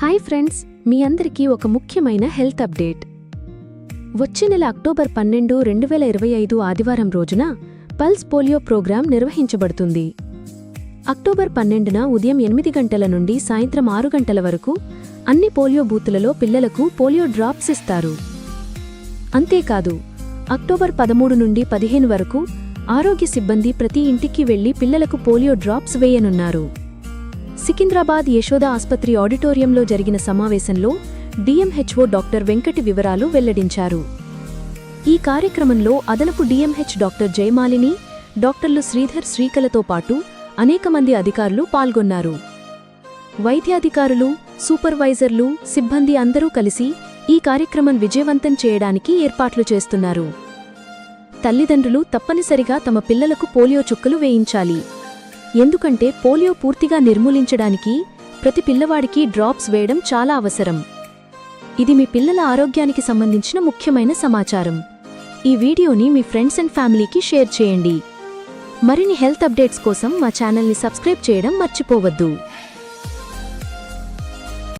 Hi friends మీ అందరికీ ఒక ముఖ్యమైన హెల్త్ అప్డేట్. వచ్చే నెల అక్టోబర్ పన్నెండు రెండు వేల ఇరవై ఐదు ఆదివారం రోజున పల్స్ పోలియో ప్రోగ్రాం నిర్వహించబడుతుంది. అక్టోబర్ పన్నెండున ఉదయం ఎనిమిది గంటల నుండి సాయంత్రం ఆరు గంటల వరకు అన్ని పోలియో బూతులలో పిల్లలకు పోలియో డ్రాప్స్ ఇస్తారు. అంతేకాదు అక్టోబర్ పదమూడు నుండి పదిహేను వరకు ఆరోగ్య సిబ్బంది ప్రతి ఇంటికి వెళ్ళి పిల్లలకు పోలియో డ్రాప్స్ వేయనున్నారు. సికింద్రాబాద్ యశోద ఆస్పత్రి ఆడిటోరియంలో జరిగిన సమావేశంలో డిఎంహెచ్ఓ డాక్టర్ వెంకటి వివరాలు వెల్లడించారు. ఈ కార్యక్రమంలో అదనపు డిఎంహెచ్ డాక్టర్ జయమాలిని డాక్టర్లు శ్రీధర్ శ్రీకలతో పాటు అనేక మంది అధికారులు పాల్గొన్నారు. వైద్యాధికారులు సూపర్వైజర్లు సిబ్బంది అందరూ కలిసి ఈ కార్యక్రమం విజయవంతం చేయడానికి ఏర్పాట్లు చేస్తున్నారు. తల్లిదండ్రులు తప్పనిసరిగా తమ పిల్లలకు పోలియో చుక్కలు వేయించాలి. ఎందుకంటే పోలియో పూర్తిగా నిర్మూలించడానికి ప్రతి పిల్లవాడికి డ్రాప్స్ వేయడం చాలా అవసరం. ఇది మీ పిల్లల ఆరోగ్యానికి సంబంధించిన ముఖ్యమైన సమాచారం. ఈ వీడియోని మీ ఫ్రెండ్స్ అండ్ ఫ్యామిలీకి షేర్ చేయండి. మరిన్ని హెల్త్ అప్డేట్స్ కోసం మా ఛానల్ని సబ్స్క్రైబ్ చేయడం మర్చిపోవద్దు.